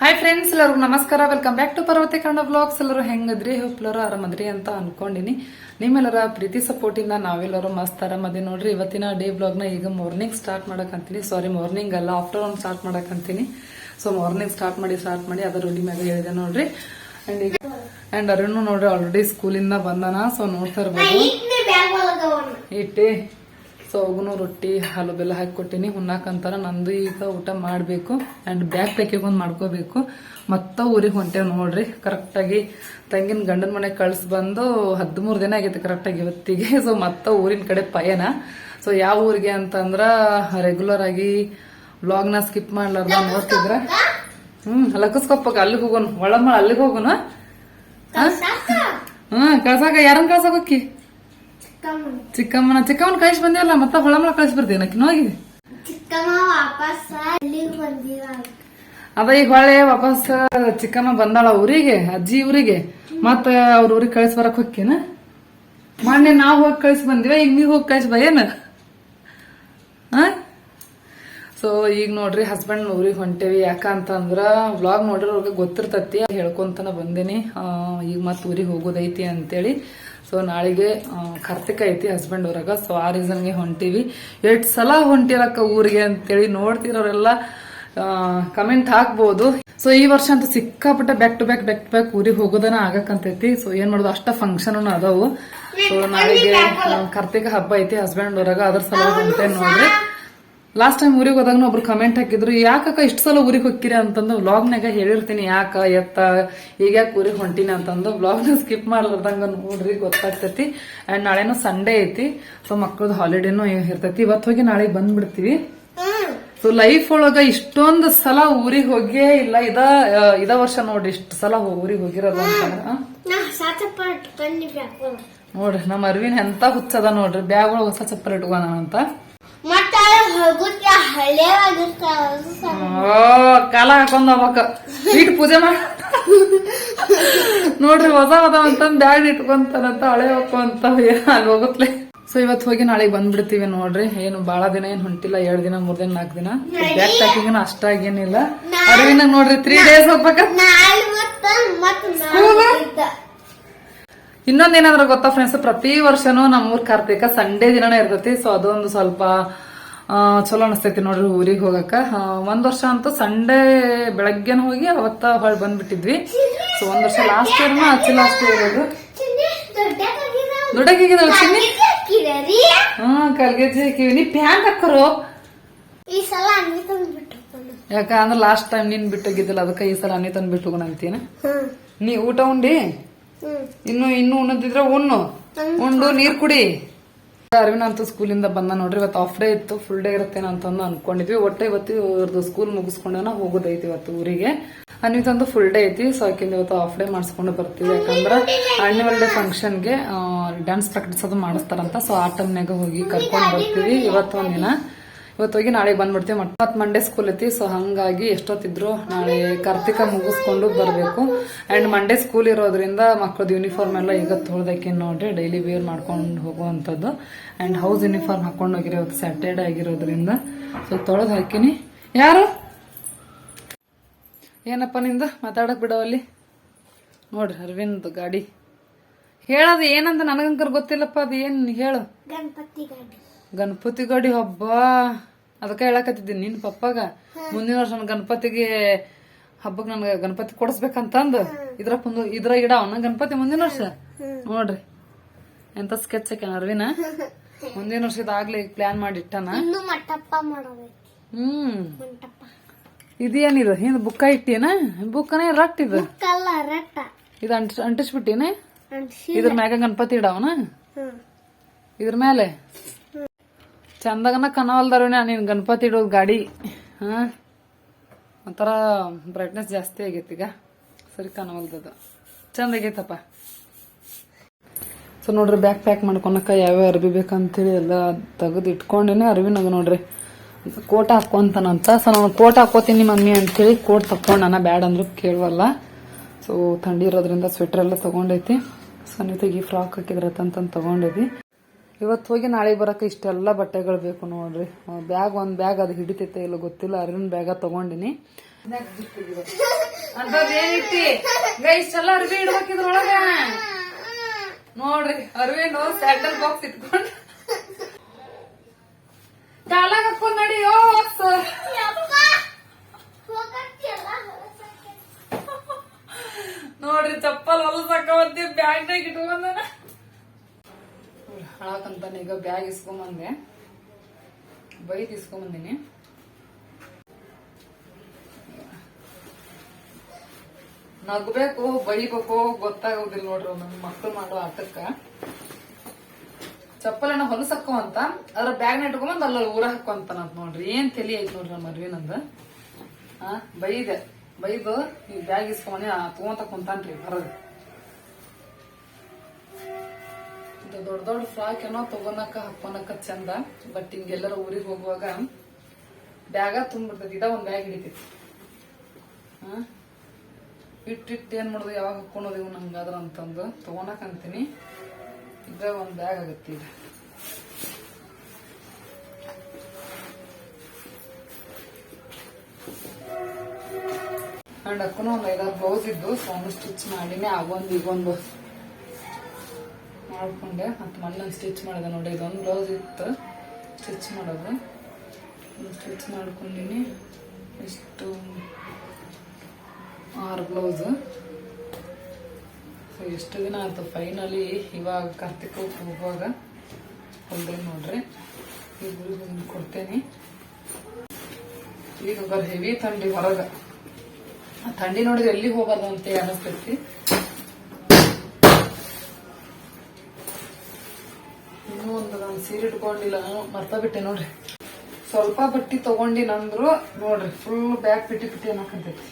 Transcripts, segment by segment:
Hi friends ಎಲ್ಲರಿಗೂ ನಮಸ್ಕಾರ. Welcome back to ಪರ್ವತೆ Kannada blogs ಎಲ್ಲರೂ ಹೆಂಗದ್ರಿ? ಎಲ್ಲರೂ ಆರಾಮದ್ರಿ ಅಂತ ಅನ್ಕೊಂಡಿನಿ. ನಿಮ್ಮೆಲ್ಲರ ಪ್ರೀತಿ ಸಪೋರ್ಟಿಂದ ನಾವೆಲ್ಲರೂ ಮಸ್ತ್ ಆರಾಮದಿ ನೋಡ್ರಿ. ಇವತ್ತಿನ ಡೇ ಬ್ಲಾಗ್ನ ಈಗ ಮಾರ್ನಿಂಗ್ ಸ್ಟಾರ್ಟ್ ಮಾಡಕಂತೀನಿ. ಸಾರಿ ಮಾರ್ನಿಂಗ್ ಅಲ್ಲ ಆಫ್ಟರ್ನೂನ್ ಸ್ಟಾರ್ಟ್ ಮಾಡಕಂತೀನಿ. ಸೊ ಮಾರ್ನಿಂಗ್ ಸ್ಟಾರ್ಟ್ ಮಾಡಿ ಸ್ಟಾರ್ಟ್ ಮಾಡಿ ಅದರ ರೂಢಿ ಮ್ಯಾಗ ಹೇಳಿದೆ ನೋಡ್ರಿ. ಅಂಡ್ ಈಗ ಅಂಡ್ ಅರುಣ್ ನೋಡ್ರಿ ಆಲ್ರೆಡಿ ಸ್ಕೂಲಿಂದ ಬಂದನ. ಸೊ ನೋಡ್ತಾ ಇರ್ಬೋದು. ಇಟ್ಟಿ. ಸೊ ಅವಾಗೂ ರೊಟ್ಟಿ ಹಾಲು ಬೆಲ್ಲ ಹಾಕಿ ಕೊಟ್ಟಿನಿ ಉಣ್ಣಾಕಂತಾರ ನಂದು ಈಗ ಊಟ ಮಾಡಬೇಕು ಆ್ಯಂಡ್ ಬ್ಯಾಗ್ ಪ್ಯಾಕಿಗೆ ಒಂದು ಮಾಡ್ಕೋಬೇಕು. ಮತ್ತ ಊರಿಗೆ ಹೊಂಟೇವ್ ನೋಡ್ರಿ. ಕರೆಕ್ಟಾಗಿ ತಂಗಿನ ಗಂಡನ ಮನೆ ಕಳ್ಸಿ ಬಂದು ಹದಿಮೂರು ದಿನ ಆಗೈತೆ ಕರೆಕ್ಟಾಗಿ ಇವತ್ತಿಗೆ. ಸೊ ಮತ್ತ ಊರಿನ ಕಡೆ ಪಯಣ. ಸೊ ಯಾವ ಊರಿಗೆ ಅಂತಂದ್ರ ರೆಗ್ಯುಲರ್ ಆಗಿ ವ್ಲಾಗ್ನ ಸ್ಕಿಪ್ ಮಾಡ್ಲಾರ್ದ ನೋಡ್ತಿದ್ರ ಹ್ಮ್ ಲಕ್ಕಸ್ಕೊಪ್ಪಗ ಅಲ್ಲಿಗೆ ಹೋಗೋನು. ಒಳಮ್ಮ ಅಲ್ಲಿಗೆ ಹೋಗೋನು? ಹ್ಮ್ ಕಳ್ಸಾಕ. ಯಾರನ್ನ ಕಳ್ಸಾಕ ಹೋಕ್ಕಿ? ಚಿಕ್ಕಮ್ಮನ. ಚಿಕ್ಕಮ್ಮನ. ಕಳಿಸಿ ಬಂದಿವಲ್ಲ ಮತ್ತ ಹೊಳಮಳ ಕಳಿಸಿ ಬರ್ತೀನಿ ಹೋಗಿ. ಅದ ಈಗ ಹೊಳೆ ವಾಪಸ್ ಚಿಕ್ಕಮ್ಮ ಬಂದಾಳ ಊರಿಗೆ ಅಜ್ಜಿ ಊರಿಗೆ. ಮತ್ತ ಅವ್ರ ಊರಿಗೆ ಕಳಿಸ್ ಬರಕ್ ಹೊಕ್ಕೇನ ಮೊನ್ನೆ ನಾವ್ ಹೋಗಿ ಕಳಿಸಿ ಬಂದಿವ ಈಗ ನೀವ್ ಹೋಗಿ ಕಳಿಸಿ ಬಯೇನ ಸೊ ಈಗ ನೋಡ್ರಿ ಹಸ್ಬೆಂಡ್ ಊರಿಗೆ ಹೊಂಟೇವಿ. ಯಾಕಂತಂದ್ರ ವ್ಲಾಗ್ ನೋಡಿರೋರ್ಗೆ ಗೊತ್ತಿರ್ತತಿ ಹೇಳ್ಕೊಂತನ ಬಂದೇನಿ. ಈಗ ಮತ್ ಊರಿಗೆ ಹೋಗೋದೈತಿ ಅಂತೇಳಿ. ಸೊ ನಾಳೆಗೆ ಕರ್ತಿಕ ಐತಿ ಹಸ್ಬೆಂಡ್ ಊರಾಗ. ಸೊ ಆ ರೀಸನ್ಗೆ ಹೊಂಟಿವಿ. ಎಷ್ಟು ಸಲ ಹೊಂಟಿರಕ್ಕ ಊರಿಗೆ ಅಂತೇಳಿ ನೋಡ್ತಿರೋರೆಲ್ಲ ಕಮೆಂಟ್ ಹಾಕ್ಬೋದು. ಸೊ ಈ ವರ್ಷ ಅಂತ ಸಿಕ್ಕಾಪಟ್ಟೆ back to back back to back ಊರಿಗೆ ಹೋಗೋದನ ಆಗಕ್ಕಂತೈತಿ ಸೊ ಏನ್ ಮಾಡೋದು? ಅಷ್ಟ ಫಂಕ್ಷನ್ ಅದಾವು. ಸೊ ನಾಳೆಗೆ ಕಾರ್ತಿಕ ಹಬ್ಬ ಐತಿ ಹಸ್ಬೆಂಡ್ ಊರಾಗ. ಅದ್ರ ಸಲ ಹೊಂಟೇನ್ ನೋಡ್ರಿ. ಲಾಸ್ಟ್ ಟೈಮ್ ಊರಿಗೆ ಹೋದಾಗ ಒಬ್ರು ಕಮೆಂಟ್ ಹಾಕಿದ್ರು ಯಾಕಕ್ಕ ಇಷ್ಟು ಸಲ ಊರಿಗೆ ಹೋಗ್ತೀರಿ? ಅಂತಂದು ವ್ಲಾಗ್ನಾಗ ಹೇಳಿರ್ತೀನಿ ಯಾಕ ಎತ್ತ? ಈಗ ಯಾಕೆ ಊರಿಗೆ ಹೊಂಟಿನಿ? ಅಂತಂದು ವ್ಲಾಗ್ನ ಸ್ಕಿಪ್ ಮಾಡ್ಲಾರ್ದಂಗ ನೋಡ್ರಿ ಗೊತ್ತಾಗ್ತೈತಿ. ಅಂಡ್ ನಾಳೆನೂ ಸಂಡೇ ಐತಿ ಸೊ ಮಕ್ಳದ್ದು ಹಾಲಿಡೇನು ಇರ್ತೈತಿ. ಇವತ್ತು ಹೋಗಿ ನಾಳೆಗೆ ಬಂದ್ಬಿಡ್ತೀವಿ. ಸೊ ಲೈಫ್ ಒಳಗ ಇಷ್ಟೊಂದು ಸಲ ಊರಿಗೆ ಹೋಗೇ ಇಲ್ಲ. ಇದ ಇದ ವರ್ಷ ನೋಡ್ರಿ ಇಷ್ಟು ಸಲ ಊರಿಗೆ ಹೋಗಿರೋದು ಅಂತಂದ್ರ ನೋಡ್ರಿ ನಮ್ಮ ಅರ್ವಿನ್ ಎಂತ ಹುಚ್ಚದ ನೋಡ್ರಿ ಬ್ಯಾಗ್ ಒಳಗ ಹೊಸ ಚಪ್ಪಲ್ ಇಟ್ಕೋಣ ಅಂತ. ಮತ್ತ ಹಳೆವಾಗಿರ್ತಾವ ಕಾಲ ಹಾಕೊಂಡ್ ಹೋಗ್ಬೇಕ. ಇಟ್ಟು ಪೂಜೆ ಮಾಡ. ನೋಡ್ರಿ ಹೊಸ ಹೊಸ ಅಂತಂದ್ ಬ್ಯಾಗ್ ಇಟ್ಕೊಂತಾನಂತ ಹಳೆ ಹೋಗ್ಕೊಂತ ಅಲ್ಲಿ ಹೋಗುತ್ತೆ ಸೊ ಇವತ್ತು ಹೋಗಿ ನಾಳೆಗೆ ಬಂದ್ಬಿಡ್ತೀವಿ ನೋಡ್ರಿ. ಏನು ಬಹಳ ದಿನ ಏನ್ ಹೊಂಟಿಲ್ಲ ಎರಡ್ ದಿನ ಮೂರ್ ದಿನ ನಾಲ್ಕು ದಿನ. Bag packing ಅಷ್ಟಾಗೇನಿಲ್ಲ. ಅರವಿನಾಗ ನೋಡ್ರಿ ತ್ರೀ ಡೇಸ್ ಹೋಗ್ಬೇಕ ನಾಳೆ ಮತ್ತ ಮತ್ತ ನಾಳೆ ಇನ್ನೊಂದೇನಾದ್ರ ಗೊತ್ತಾ ಫ್ರೆಂಡ್ಸ್ ಪ್ರತಿ ವರ್ಷನೂ ನಮ್ಮೂರ್ ಕಾರ್ತಿಕ ಸಂಡೇ ದಿನನೇ ಇರ್ತೈತಿ. ಸೊ ಅದೊಂದು ಸ್ವಲ್ಪ ಚಲೋ ಅನಿಸ್ತೈತಿ ನೋಡ್ರಿ ಊರಿಗೆ ಹೋಗಕ್ಕ. ಒಂದ್ ವರ್ಷ ಅಂತೂ ಸಂಡೇ ಬೆಳಗ್ಗೆನ ಹೋಗಿ ಅವತ್ತ ಹೊಳ್ ಬಂದ್ಬಿಟ್ಟಿದ್ವಿ. ಸೊ ಒಂದ್ ವರ್ಷ ಲಾಸ್ಟ್ ಇಯರ್ನ ಅಚ್ಚಿ ಲಾಸ್ಟ್ ಇರೋದು. ಚಿನ್ನಿ ದೊಡ್ಡಕ್ಕಾಗಿದಾವ ದೊಡ್ಡಕ್ಕಿಗಿದಳ ಚಿನ್ನಿ? ಹಾಕಿರರಿ ಕಲ್ಗೆಜ್ಜಿ ಹಾಕಿವಿ ನೀ ಪ್ಯಾಂಟ್ ಹಾಕರು? ಯಾಕ ಅಂದ್ರೆ ಲಾಸ್ಟ್ ಟೈಮ್ ನೀನ್ ಬಿಟ್ಟೋಗಿದ್ದಿಲ್ಲ ಅದಕ್ಕೆ ಈ ಸಲ ಅನಿತನ್ ತಂದ್ ಬಿಟ್ಟು ಅಂತೀನಿ? ಹ್ಮ್ ನೀ ಊಟ ಉಂಡಿ? ಇನ್ನು ಇನ್ನು ಉಣ್ಣದಿದ್ರೆ ಉಣ್ಣು. ಉಂಡು ನೀರ್ ಕುಡಿ. ಅರವಿಂದ್ ಅಂತೂ ಸ್ಕೂಲಿಂದ ಬಂದ ನೋಡ್ರಿ ಇವತ್ತು ಆಫ್ ಡೇ ಇತ್ತು ಫುಲ್ ಡೇ ಇರುತ್ತೇನೋ ಅಂತಂದು ಅನ್ಕೊಂಡಿದ್ವಿ. ಒಟ್ಟೆ ಇವತ್ತು ಇವ್ರದ್ದು ಸ್ಕೂಲ್ ಮುಗಿಸ್ಕೊಂಡೇನ ಹೋಗೋದೈತಿ ಇವತ್ತು ಊರಿಗೆ. ಅನ್ವಿತಂದು ಫುಲ್ ಡೇ ಐತಿ ಸೊ ಆಕಿಂದ ಇವತ್ತು ಆಫ್ ಡೇ ಮಾಡಿಸ್ಕೊಂಡು ಬರ್ತೀವಿ. ಯಾಕಂದ್ರ ಆನ್ಯುವಲ್ ಡೇ ಫಂಕ್ಷನ್ಗೆ ಡ್ಯಾನ್ಸ್ ಪ್ರಾಕ್ಟೀಸ್ ಅದು ಮಾಡಿಸ್ತಾರಂತ ಸೊ ಆ ಟೈಮ್ನಾಗ ಹೋಗಿ ಕರ್ಕೊಂಡು ಬರ್ತೀವಿ ಇವತ್ತು ಒಂದಿನ ಇವತ್ತು ಹೋಗಿ ನಾಳೆ ಬಂದ್ಬಿಡ್ತೀವಿ ಮತ್ತೆ ಮಂಡೇ ಸ್ಕೂಲ್ ಐತಿ ಸೊ ಹಂಗಾಗಿ ಎಷ್ಟೊತ್ತಿದ್ರು ನಾಳೆ ಕಾರ್ತಿಕ ಮುಗಿಸ್ಕೊಂಡು ಬರಬೇಕು. ಅಂಡ್ ಮಂಡೇ ಸ್ಕೂಲ್ ಇರೋದ್ರಿಂದ ಮಕ್ಕಳದ್ದು ಯೂನಿಫಾರ್ಮ್ ಎಲ್ಲ ಈಗ ತೊಳ್ದಕ್ಕೆ ನೋಡ್ರಿ ಡೈಲಿ ವೇರ್ ಮಾಡ್ಕೊಂಡು ಹೋಗುವಂಥದ್ದು. ಅಂಡ್ ಹೌಸ್ ಯೂನಿಫಾರ್ಮ್ ಹಾಕೊಂಡು ಹೋಗಿರೋ ಇವತ್ತು ಸ್ಯಾಟರ್ಡೆ ಆಗಿರೋದ್ರಿಂದ. ಸೊ ತೊಳೆದು ಹಾಕಿನಿ. ಯಾರು? ಏನಪ್ಪ ನಿಂದ? ಮಾತಾಡಕ್ ಅಲ್ಲಿ. ನೋಡ್ರಿ ಅರವಿಂದ್ ಗಾಡಿ. ಹೇಳದು ಏನಂತ ನನಗಂಕರ್ ಗೊತ್ತಿಲ್ಲಪ್ಪ ಅದು ಏನ್ ಹೇಳು? ಗಣಪತಿ ಗಾಡಿ. ಗಣಪತಿ ಗಾಡಿ ಹಬ್ಬ. ಅದಕ್ಕೆ ಹೇಳಕತ್ತಿದ್ದೀನಿ ನಿನ್ ಪಪ್ಪಾಗ ಮುಂದಿನ ವರ್ಷ ಗಣಪತಿಗೆ ಹಬ್ಬಕ್ ನನ್ಗೆ ಗಣಪತಿ ಕೊಡಿಸ್ಬೇಕಂತಂದು ಇದ್ರ ಕುಂದು ಇದ್ರ ಇಡ ಅವನ ಗಣಪತಿ ಮುಂದಿನ ವರ್ಷ. ನೋಡ್ರಿ ಎಂತ ಸ್ಕೆಚ್ ಹಾಕ್ಯಾನ ಅರ್ವಿನ? ಮುಂದಿನ ವರ್ಷ ಇದಾಗ್ಲಿ ಪ್ಲಾನ್ ಮಾಡಿ ಇಟ್ಟಾನ. ಇನ್ನು ಮಟ್ಟಪ್ಪ ಮಾಡೋದೈತಿ. ಹ್ಮ್. ಇದೇನಿದು ಹಿಂದ್ ಬುಕ್ಕ ಇಟ್ಟಿನ? ಬುಕ್ಕನೇ ರಟ್ ಇದು. ಇದು ಅಂಟಿಸ್ ಅಂಟಿಸ್ಬಿಟ್ಟೇನ? ಅಂಟಿಸಿ ಇದ್ರ ಮ್ಯಾಗ ಗಣಪತಿ ಇಡವನ ಇದ್ರ ಮೇಲೆ ಚಂದಗನ ಕನವಲ್ದಾರನೇ ನೀನ್ ಗಣಪತಿ ಇಡೋದು ಗಾಡಿ. ಹಾಂ? ಒಂಥರ ಬ್ರೈಟ್ನೆಸ್ ಜಾಸ್ತಿ ಆಗೈತಿ ಈಗ. ಸರಿ ಕನವಲ್ದದು ಚಂದ ಆಗೈತಪ್ಪ. ಸೊ ನೋಡ್ರಿ ಬ್ಯಾಗ್ ಪ್ಯಾಕ್ ಮಾಡ್ಕೊಳಕ ಯಾವ್ಯಾವ ಅರ್ಬಿ ಬೇಕಂತೇಳಿ ಎಲ್ಲ ತೆಗೆದು ಇಟ್ಕೊಂಡೇನೆ ಅರ್ವಿನಾಗ ನೋಡ್ರಿ ಕೋಟ್ ಹಾಕೊಂತನಂತ ಸೊ ನಾನು ಕೋಟ್ ಹಾಕೋತೀನಿ ಮಮ್ಮಿ ಅಂತೇಳಿ ಕೋಟ್ ತಕೊಂಡ್ ನಾನು ಬ್ಯಾಡ್ ಅಂದ್ರು ಕೇಳುವಲ್ಲ. ಸೊ ಥಂಡಿ ಇರೋದ್ರಿಂದ ಸ್ವೆಟರ್ ಎಲ್ಲ ತಗೊಂಡೈತಿ. ಈ ಫ್ರಾಕ್ ಹಾಕಿದ್ರತ್ತಂತ ತಗೊಂಡಿದ್ವಿ ಇವತ್ತು ಹೋಗಿ ನಾಳೆ ಬರಕ್ಕೆ ಇಷ್ಟೆಲ್ಲ ಬಟ್ಟೆಗಳು ಬೇಕು ನೋಡ್ರಿ. ಬ್ಯಾಗ್ ಒಂದು ಬ್ಯಾಗ್ ಅದು ಹಿಡಿತೈತೆ ಇಲ್ಲ ಗೊತ್ತಿಲ್ಲ, ಅರಿವಿನ ಬ್ಯಾಗ ತಗೊಂಡಿನಿ. ಅರ್ವಿ ಇಡ್ಬೇಕಿದ್ರೊಳಗ ನೋಡ್ರಿ ಅರ್ವಿನು ಸ್ಯಾಂಡಲ್ ಬಾಕ್ಸ್ ಇಟ್ಕೊಂಡು. ಕಾಲಾಗ ಹಾಕೊಂಡ್ ನಡಿ ಯೋ ನೋಡ್ರಿ, ಚಪ್ಪಲ್ ಹೊಲಸಾಕವತ್ತಿ ಬ್ಯಾಗ್ನಾಗ ಇಟ್ಕೊಂಡನ. ಹಾಳಾಕಂತಾನೆ ಈಗ ಬ್ಯಾಗ್ ಇಸ್ಕೊಂಬಂದೆ. ಬೈದ್ ಇಸ್ಕೊಂಬಂದಿನಿ. ನಗ್ಬೇಕು ಬೈಬೇಕು, ಗೊತ್ತಾಗೋದಿಲ್ಲ ನೋಡ್ರಿ ನನ್ನ ಮಕ್ಳು ಮಾಡೋ ಆಟಕ್ಕ. ಚಪ್ಪಲನ್ನ ಹೊಲಸಕ್ಕೋ ಅಂತ, ಅದ್ರ ಬ್ಯಾಗ್ ಇಟ್ಕೊಂಬಂದ್ ಅಲ್ಲ ಊರ ಹಾಕೊಂತಾನ ನೋಡ್ರಿ. ಏನ್ ತಲಿ ಐತ್ ನೋಡ್ರಿ ನಮ್ಮ ನಂದು. ಆ, ಬೈದೆ. ಬೈದು ಈ ಬ್ಯಾಗ್ ಇಸ್ಕೊಂಬನಿ ತಗೊಂತ ಕುಂತಾನ್ರಿ ಹೊರಗೆ. ದೊಡ್ಡ ದೊಡ್ಡ ಫ್ರಾಕ್ ಏನೋ ತಗೋನಕ ಹಾಕೋನಕ ಚಂದ. ಬಟ್ ಹಿಂಗೆಲ್ಲರ ಊರಿಗೆ ಹೋಗುವಾಗ ಬ್ಯಾಗ ತುಂಬಿಡ್ತೈತಿ. ಇದ ಒಂದ್ ಬ್ಯಾಗ್ ಹಿಡಿತೈತಿ. ಇಟ್ಟು ಇಟ್ಟು ಏನ್ ಮಾಡುದು? ಯಾವಾಗ ಹಾಕೊಳೋದು ಇವ್ ನಂಗಾದ್ರ ಅಂತಂದು ತಗೊಳಕ್ ಅಂತೀನಿ. ಇದ ಒಂದ್ ಬ್ಯಾಗ್ ಆಗತ್ತೆ ಈಗ. ಅಂಡ್ ಅಕ್ಕನು ಒಂದ್ ಐದಾರು ಬ್ಲೌಸ್ ಇದ್ದು ಸೌಂಡ್ ಸ್ಟಿಚ್ ಮಾಡಿನೇ ಆಗೊಂದು ಈಗೊಂದು. ಮಾಡ್ಕೊಂಡೆ. ಮತ್ತು ಮಣ್ಣನ್ನು ಸ್ಟಿಚ್ ಮಾಡಿದೆ ನೋಡಿ, ಇದೊಂದು ಬ್ಲೌಸ್ ಇತ್ತು. ಸ್ಟಿಚ್ ಮಾಡೋದು. ಸ್ಟಿಚ್ ಮಾಡ್ಕೊಂಡಿನಿ. ಎಷ್ಟು ಆರು ಬ್ಲೌಸು ಸೊ ಎಷ್ಟು ದಿನ ಆಯಿತು? ಫೈನಲಿ ಇವಾಗ ಕಾರ್ತಿಕಕ್ಕೆ ಹೋಗುವಾಗ ಹೊಲ್ದೆ ನೋಡ್ರಿ. ಹೋಗಿ ಕೊಡ್ತೇನೆ. ಈಗ ಬರ್ ಹೆವಿ ಥಂಡಿ ಹೊರಗೆ. ಆ ಥಂಡಿ ನೋಡಿದ್ರೆ ಎಲ್ಲಿ ಹೋಗೋದು ಅಂತ ಅನಿಸ್ತೈತಿ ಇನ್ನೂ ನಾನು ಸೀರೆ ಇಟ್ಕೊಂಡಿಲ್ಲ, ಮರ್ತಾ ಬಿಟ್ಟೆ ನೋಡ್ರಿ. ಸ್ವಲ್ಪ ಬಟ್ಟಿ ತಗೊಂಡಿನಂದ್ರು ನೋಡ್ರಿ ಫುಲ್ ಬ್ಯಾಗ್ ಪಿಟಿ ಪಿಟಿ ಅನ್ನಕಂತೈತಿ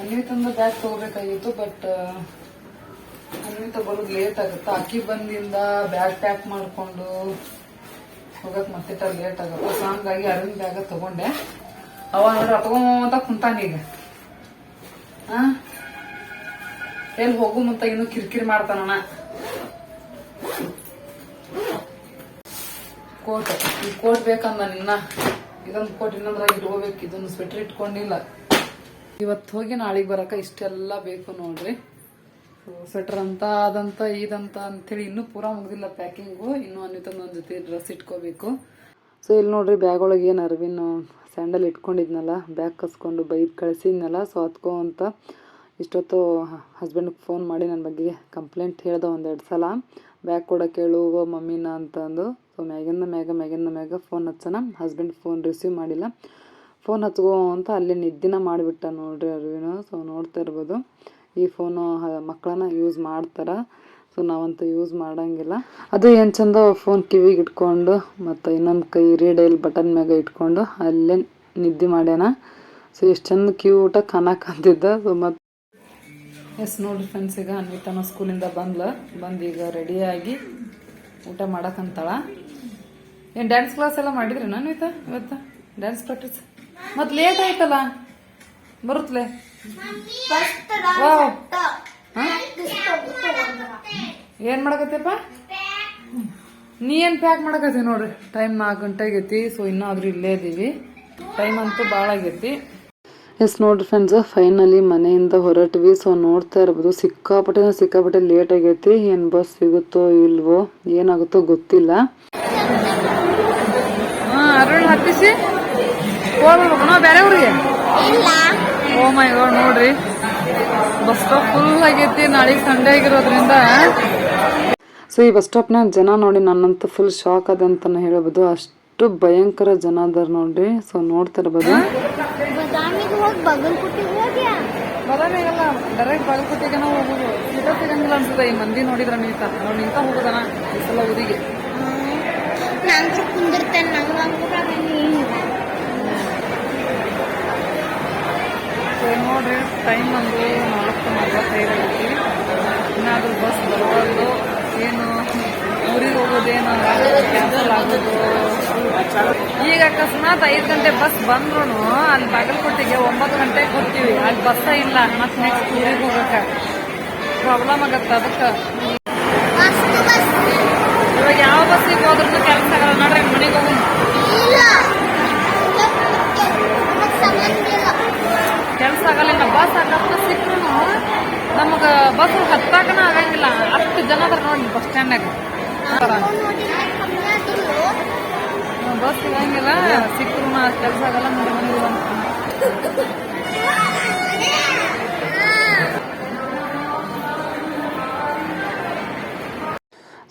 ಅನ್ವಿತಂದ ಬ್ಯಾಗ್ ತಗೋಬೇಕಾಗಿತ್ತು ಬಟ್ ಅನ್ವಿತ ಬರೋದು ಲೇಟ್ ಆಗುತ್ತೆ. ಅಕ್ಕಿ ಬಂದಿಂದ ಬ್ಯಾಗ್ ಪ್ಯಾಕ್ ಮಾಡ್ಕೊಂಡು ಹೋಗಕ್ ಮತ್ತೆ ಲೇಟ್ ಆಗುತ್ತೆ. ಸೊ ಹಂಗಾಗಿ ಅರವಿಂದ್ ಬ್ಯಾಗ ತಗೊಂಡೆ. ಅವ ನೋಡ್ರಿ ಅತ್ಕೊಂತ ಕುಂತಾನೀಗ ಎಲ್ಲಿ ಹೋಗು ಮುಂತ ಇನ್ನು ಕಿರಿಕಿರಿ ಮಾಡ್ತಾನಣ್ಣ ಕೋಟ್, ಈ ಕೋಟ್ ಬೇಕಂದ ನಿನ್ನ. ಇದೊಂದು ಕೋಟ್ ಇನ್ನೊಂದ್ರ ಇಟ್ಕೋಬೇಕು ಇದೊಂದು ಸ್ವೆಟರ್ ಇಟ್ಕೊಂಡಿಲ್ಲ. ಇವತ್ತು ಹೋಗಿ ನಾಳೆಗೆ ಬರಕ ಇಷ್ಟೆಲ್ಲ ಬೇಕು ನೋಡ್ರಿ. ಸ್ವೆಟರ್ ಅಂತ, ಅದಂತ, ಇದಂತ ಅಂತೇಳಿ ಇನ್ನೂ ಪೂರಾ ಮುಗ್ದಿಲ್ಲ ಪ್ಯಾಕಿಂಗು ಇನ್ನೂ ಒಂದು ಜೊತೆ ಡ್ರೆಸ್ ಇಟ್ಕೋಬೇಕು. ಸೊ ಇಲ್ಲಿ ನೋಡ್ರಿ ಬ್ಯಾಗ್ ಒಳಗೆ ಏನು ಅರವಿನ್ ಸ್ಯಾಂಡಲ್ ಇಟ್ಕೊಂಡಿದ್ನಲ್ಲ, ಬ್ಯಾಗ್ ಕಸ್ಕೊಂಡು ಬೈಕ್ ಕಳಿಸಿದ್ನಲ್ಲ. ಸೊ ಅದ್ಕೋ ಅಂತ ಇಷ್ಟೊತ್ತು ಹಸ್ಬೆಂಡ್ಗೆ ಫೋನ್ ಮಾಡಿ ನನ್ನ ಬಗ್ಗೆ ಕಂಪ್ಲೇಂಟ್ ಹೇಳ್ದೆ ಒಂದೆರಡು ಸಲ. ಬ್ಯಾಗ್ ಕೊಡೋಕೆ ಹೇಳು ಮಮ್ಮಿನ ಅಂತಂದು ಸೊ ಮ್ಯಾಗಿಂದ ಮ್ಯಾಗ ಮ್ಯಾಗಿಂದ ಮ್ಯಾಗ ಫೋನ್ ಹಚ್ಚನ. ಹಸ್ಬೆಂಡ್ ಫೋನ್ ರಿಸೀವ್ ಮಾಡಿಲ್ಲ. ಫೋನ್ ಹಚ್ಕೋ ಅಂತ ಅಲ್ಲೇ ನಿದ್ದಿನ ಮಾಡಿಬಿಟ್ಟ ನೋಡ್ರಿ ಅರ್ವಿನು ಸೊ ನೋಡ್ತಾ ಇರ್ಬೋದು. ಈ ಫೋನು ಮಕ್ಕಳನ್ನ ಯೂಸ್ ಮಾಡ್ತಾರ. ಸೊ ನಾವಂತೂ ಯೂಸ್ ಮಾಡೋಂಗಿಲ್ಲ. ಅದು ಏನು ಚಂದ ಫೋನ್ ಕಿವಿಗೆ ಇಟ್ಕೊಂಡು ಮತ್ತು ಇನ್ನೊಂದು ಕೈ ರೀಡೈಲ್ ಬಟನ್ ಮ್ಯಾಗ ಇಟ್ಕೊಂಡು ಅಲ್ಲೇ ನಿದ್ದೆ ಮಾಡ್ಯಾನ. ಸೊ ಎಷ್ಟು ಚಂದ ಕ್ಯೂಟಾಗಿ ಕಾಣಕಂತಿದ್ದ ಸೊ ಮತ್ತು ಎಸ್ ನೋಡ್ರಿ ಫ್ರೆಂಡ್ಸ್ ಈಗ ಅನ್ವಿತನ ಸ್ಕೂಲಿಂದ ಬಂದ್ಲ. ಬಂದು ಈಗ ರೆಡಿಯಾಗಿ ಊಟ ಮಾಡಕ್ಕಂತಾಳ ಏನು ಡ್ಯಾನ್ಸ್ ಕ್ಲಾಸ್ ಎಲ್ಲ ಮಾಡಿದ್ರಿ ಅನ್ವಿತ ಇವತ್ತು? ಡ್ಯಾನ್ಸ್ ಪ್ರಾಕ್ಟೀಸ್ ಮತ್ತೆ ಲೇಟ್ ಆಯ್ತಲ್ಲ? ಬರುತ್ತಲೆ? ಏನ್ ಮಾಡಕತ್ತಪ್ಪ ನೀ ಏನ್ ಪ್ಯಾಕ್ ಮಾಡಕತ್ತಿ ನೋಡ್ರಿ? ಟೈಮ್ ನಾಲ್ಕು ಗಂಟೆ ಆಗೈತಿ ಸೊ ಇನ್ನಾದ್ರೂ ಇಲ್ಲೇ ಇದೀವಿ. ಟೈಮ್ ಅಂತೂ ಭಾಳ ಆಗೈತಿ. ಎಸ್ ನೋಡ್ರಿ ಫ್ರೆಂಡ್ಸ್ ಫೈನಲಿ ಮನೆಯಿಂದ ಹೊರಟ್ವಿ. ಸೊ ನೋಡ್ತಾ ಇರ್ಬೋದು. ಸಿಕ್ಕಾಪಟ್ಟೆ ಸಿಕ್ಕಾಪಟ್ಟೆ ಲೇಟ್ ಆಗೈತಿ. ಏನ್ ಬಸ್ ಸಿಗುತ್ತೋ ಇಲ್ವೋ ಏನಾಗುತ್ತೋ ಗೊತ್ತಿಲ್ಲ. ಅರುಣ್ ಹತ್ತಿಸಿ. ಹೋಗ್ಬೇಕು ಬೇರೆ ಊರಿಗೆ? ಓ ಮೈ ಗಾಡ್ ನೋಡ್ರಿ. ಬಸ್ ಸ್ಟಾಪ್ ಫುಲ್ ಆಗೈತಿ. ನಾಳೆ ಸಂಡೇ ಆಗಿರೋದ್ರಿಂದ. ಸೊ ಈ ಬಸ್ ಸ್ಟಾಪ್ನಾಗ ಜನ ನೋಡಿ ನನ್ನಂತೂ ಫುಲ್ ಶಾಕ್ ಅದ ಹೇಳಬಹುದು ಹೇಳ್ಬೋದು. ಅಷ್ಟು ಭಯಂಕರ ಜನ ಅದಾರ ನೋಡ್ರಿ. ಸೊ ನೋಡ್ತಾ ಇರ್ಬೋದು ಬಗಲ್ಕುಟ್ಟಿಗೆ ಡೈರೆಕ್ಟ್ ಬಾಗಲಕೋಟೆಗೆ ನಾವು ಹೋಗುದು. ಸೀಟ ಸಿಗಂಗಿಲ್ಲ ಅನ್ಸುತ್ತೆ. ಈ ಮಂದಿ ನೋಡಿದ್ರ ನಿಂತ. ನಾವು ನಿಂತ ಹೋಗುದನ ಈ ಸಲ ಊರಿಗೆ. ನೋಡ್ರಿ ಟೈಮ್ ಒಂದು ನಾಲ್ಕು ನಲ್ವತ್ತೈದು ಇನ್ನಾದ್ರೂ ಬಸ್ ಬರೋದು ಏನು? ಊರಿಗೆ ಹೋಗೋದೇನು ಕ್ಯಾನ್ಸಲ್ ಆಗೋದು. ಈಗ ಅಕಸ್ಮಾತ್ ಐದು ಗಂಟೆ ಬಸ್ ಬಂದ್ರು ಅಲ್ಲಿ ಬಾಗಲಕೋಟೆಗೆ ಒಂಬತ್ತು ಗಂಟೆಗೆ ಕೊಡ್ತೀವಿ ಅಲ್ಲಿ ಬಸ್ಸ ಇಲ್ಲ. ಮತ್ತೆ ನೆಕ್ಸ್ಟ್ ಊರಿಗೆ ಹೋಗಕ್ಕೆ ಪ್ರಾಬ್ಲಮ್ ಆಗತ್ತೆ ಅದಕ್ಕೆ. ಇವಾಗ ಯಾವ ಬಸ್ಸಿಗೆ ಹೋದ್ರೂ ಕೆಲಸ ಆಗಲ್ಲ. ನೋಡ್ರಿ ಮನೆಗೆ ಹೋಗೋಣ ಕೆಲಸ ಆಗಲ್ಲ ಇನ್ನು ಬಸ್ ಆಗತ್ತ ಸಿಕ್ಕರು ನಮಗೆ ಬಸ್ ಹತ್ತಾಕನ ಆಗಂಗಿಲ್ಲ. ಅಷ್ಟು ಜನ ಅದಾರ ನೋಡಿ ಬಸ್ ಸ್ಟ್ಯಾಂಡ್ನಾಗ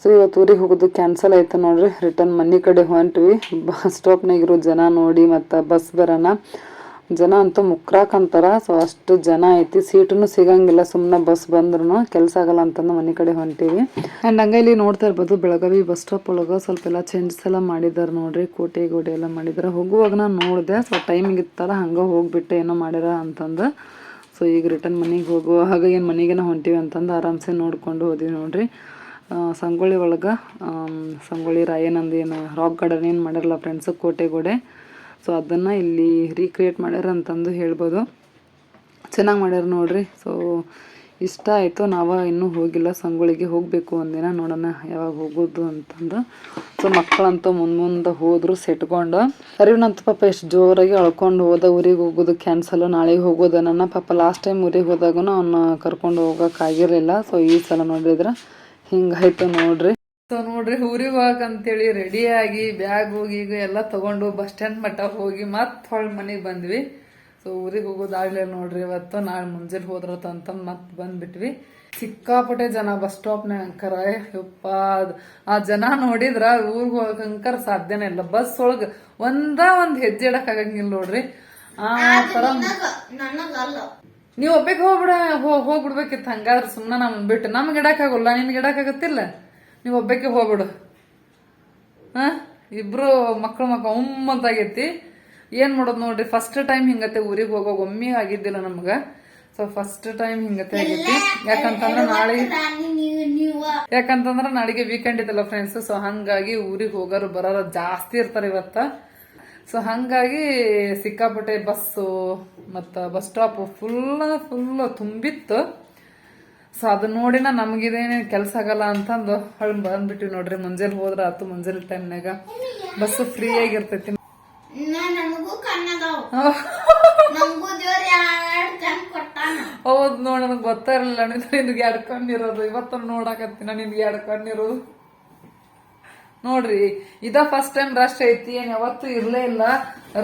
ಸೊ ಇವತ್ತು ಊರಿಗೆ ಹೋಗೋದು ಕ್ಯಾನ್ಸಲ್ ಆಯ್ತು ನೋಡ್ರಿ. ರಿಟರ್ನ್ ಮನೆ ಕಡೆ ಹೊಂಟ್ವಿ. ಬಸ್ ಸ್ಟಾಪ್ನಾಗ ಇರೋ ಜನ ನೋಡಿ ಮತ್ತು ಬಸ್ ಬರೋಣ. ಜನ ಅಂತೂ ಮುಕ್ರಾಕ್ ಅಂತಾರ. ಸೊ ಅಷ್ಟು ಜನ ಐತಿ. ಸೀಟುನು ಸಿಗಂಗಿಲ್ಲ. ಸುಮ್ಮನೆ ಬಸ್ ಬಂದ್ರು ಕೆಲಸ ಆಗಲ್ಲ ಅಂತಂದು ಮನೆ ಕಡೆ ಹೊಂಟೀವಿ. ಆ್ಯಂಡ್ ಹಂಗೆ ಇಲ್ಲಿ ನೋಡ್ತಾ ಇರ್ಬೋದು, ಬೆಳಗಾವಿ ಬಸ್ ಸ್ಟಾಪ್ ಒಳಗೆ ಸ್ವಲ್ಪ ಎಲ್ಲ ಚೇಂಜಸ್ ಎಲ್ಲ ಮಾಡಿದ್ದಾರೆ ನೋಡ್ರಿ. ಕೋಟೆ, ಗೋಡೆ ಎಲ್ಲ ಮಾಡಿದ್ದಾರೆ ಹೋಗುವಾಗ ನಾನು ನೋಡಿದೆ ಸೊ ಟೈಮಿಂಗ್ ಇತ್ತಲ್ಲ ಹಂಗೆ ಹೋಗ್ಬಿಟ್ಟೆ, ಏನೋ ಮಾಡ್ಯಾರ ಅಂತಂದು. ಸೊ ಈಗ ರಿಟರ್ನ್ ಮನೆಗೆ ಹೋಗುವ ಹಾಗೆ ಏನು ಮನೆಗೇನೋ ಹೊಂಟೀವಿ ಅಂತಂದು ಆರಾಮ್ಸೆ ನೋಡ್ಕೊಂಡು ಹೋದಿವಿ ನೋಡ್ರಿ. ಸಂಗೊಳ್ಳಿ ಒಳಗೆ ಸಂಗೊಳ್ಳಿ ರಾಯನಂದು ಏನು ರಾಕ್ ಗಾರ್ಡನ್ ಏನು ಮಾಡಿರಲ್ಲ ಫ್ರೆಂಡ್ಸ್ ಕೋಟೆ, ಗೋಡೆ. ಸೊ ಅದನ್ನು ಇಲ್ಲಿ ರೀಕ್ರಿಯೇಟ್ ಮಾಡ್ಯಾರ ಅಂತಂದು ಹೇಳ್ಬೋದು. ಚೆನ್ನಾಗಿ ಮಾಡ್ಯಾರ ನೋಡ್ರಿ. ಸೊ ಇಷ್ಟ ಆಯಿತು. ನಾವು ಇನ್ನೂ ಹೋಗಿಲ್ಲ. ಸಂಗೊಳ್ಳಿಗೆ ಹೋಗಬೇಕು ಒಂದಿನ. ನೋಡೋಣ ಯಾವಾಗ ಹೋಗೋದು ಅಂತಂದು. ಸೊ ಮಕ್ಕಳಂತೂ ಮುಂದೆ ಮುಂದೆ ಹೋದ್ರು ಸೆಟ್ಕೊಂಡು ಅರಿವಿನಂತ ಪಾಪ ಎಷ್ಟು ಜೋರಾಗಿ ಅಳ್ಕೊಂಡು ಹೋದ ಊರಿಗೆ ಹೋಗೋದು. ಕ್ಯಾನ್ಸಲು ನಾಳೆಗೆ ಹೋಗೋದು ನನ್ನ ಪಾಪ ಲಾಸ್ಟ್ ಟೈಮ್ ಊರಿಗೆ ಹೋದಾಗೂ ಅವನ್ನ ಕರ್ಕೊಂಡು ಹೋಗೋಕ್ಕಾಗಿರಲಿಲ್ಲ ಸೊ ಈ ಸಲ ನೋಡಿದ್ರೆ ಹಿಂಗಾಯ್ತು ನೋಡ್ರಿ. ಸೊ ನೋಡ್ರಿ ಊರಿಗೆ ಹೋಗಕ್ಕಂತೇಳಿ ರೆಡಿ ಆಗಿ ಬ್ಯಾಗ್ ಹೋಗಿ ಈಗ ಎಲ್ಲ ತಗೊಂಡು ಬಸ್ ಸ್ಟ್ಯಾಂಡ್ ಮಟ್ಟ ಹೋಗಿ ಮತ್ತೆ ಹೊಳ್ ಮನೆಗೆ ಬಂದ್ವಿ. ಸೊ ಊರಿಗೆ ಹೋಗೋದಾಗ್ಲಿಲ್ಲ ನೋಡ್ರಿ ಇವತ್ತು ನಾಳೆ ಮುಂಜಾನೆ ಹೋದ್ರತ ಅಂತ ಮತ್ತೆ ಬಂದ್ಬಿಟ್ವಿ. ಸಿಕ್ಕಾಪಟ್ಟೆ ಜನ ಬಸ್ ಸ್ಟಾಪ್ನಾಗ ಅಂಕರ ಯಪ್ಪ ಅದ್- ಆ ಜನ ನೋಡಿದ್ರ ಊರಿಗೆ ಅಂಕರ್ ಸಾಧ್ಯನೇ ಇಲ್ಲ. ಬಸ್ ಒಳಗ ಒಂದ ಒಂದ್ ಹೆಜ್ಜೆ ಇಡಕ್ ಆಗಂಗಿಲ್ಲ ನೋಡ್ರಿ. ಆ ತರ ನೀವ್ ಒಬ್ಬಕ್ಕೆ ಹೋಗ್ಬಿಡ ಹೋಗ್ಬಿಡ್ಬೇಕಿತ್ತು ಹಂಗಾದ್ರೆ ಸುಮ್ಮನೆ ನಮ್ ಬಿಟ್ಟು ನಮ್ಗೆ ಇಡಕ್ಕಾಗಲ್ಲ ನಿನ್ಗೆ ಇಡಕ್ಕಾಗತ್ತಿಲ್ಲ ನೀವ್ ಒಬ್ಬಕ್ಕೆ ಹೋಗ್ಬಿಡು. ಹಾ? ಇಬ್ರು ಮಕ್ಕಳು ಮಕ್ಕ ಉಮ್ಮಂತಾಗೈತಿ. ಏನ್ ಮಾಡೋದು ನೋಡ್ರಿ ಫಸ್ಟ್ ಟೈಮ್ ಹಿಂಗತ್ತೆ ಊರಿಗೆ ಹೋಗೋ ಒಮ್ಮೆ ಆಗಿದ್ದಿಲ್ಲ ನಮ್ಗ. ಸೊ ಫಸ್ಟ್ ಟೈಮ್ ಹಿಂಗತ್ತೆ ಆಗೈತಿ. ಯಾಕಂತಂದ್ರೆ ನಾಳೆ ಯಾಕಂತಂದ್ರ ನಾಳೆಗೆ ವೀಕೆಂಡ್ ಇದೆಲ್ಲ ಫ್ರೆಂಡ್ಸ್ ಸೊ ಹಂಗಾಗಿ ಊರಿಗೆ ಹೋಗೋರು ಬರೋರು ಜಾಸ್ತಿ ಇರ್ತಾರೆ ಇವತ್ತ. ಸೊ ಹಂಗಾಗಿ ಸಿಕ್ಕಾಪಟ್ಟೆ ಬಸ್ಸು ಮತ್ತ ಬಸ್ ಸ್ಟಾಪ್ ಫುಲ್ ಫುಲ್ ತುಂಬಿತ್ತು. ಸೊ ಅದು ನೋಡಿನ ನಮಗಿದೇನು ಕೆಲಸ ಆಗಲ್ಲ ಅಂತಂದು ಹಳ್ ಬಂದ್ಬಿಟ್ಟಿವಿ ನೋಡ್ರಿ. ಮುಂಜಾನೆ ಹೋದ್ರ ಆತು ಮುಂಜಾನೆ ಟೈಮ್ನಾಗ ಬಸ್ ಫ್ರೀ ಆಗಿರ್ತೈತಿ. ಹೌದು ನೋಡ್ ನನಗೆ ಗೊತ್ತಾ ಇರಲಿಲ್ಲ. ನಿನ್ಗೆ ಎರಡು ಕಣ್ಣಿರೋದು ಇವತ್ತ ನೋಡಾಕತ್ತಿನ ನಿನ್ಗೆ ಎರಡು ಕಣ್ಣಿರೋದು ನೋಡ್ರಿ ಇದ ಫಸ್ಟ್ ಟೈಮ್ ರಶ್ ಐತಿ. ಏನ್ ಯಾವತ್ತು ಇರ್ಲೇ ಇಲ್ಲ.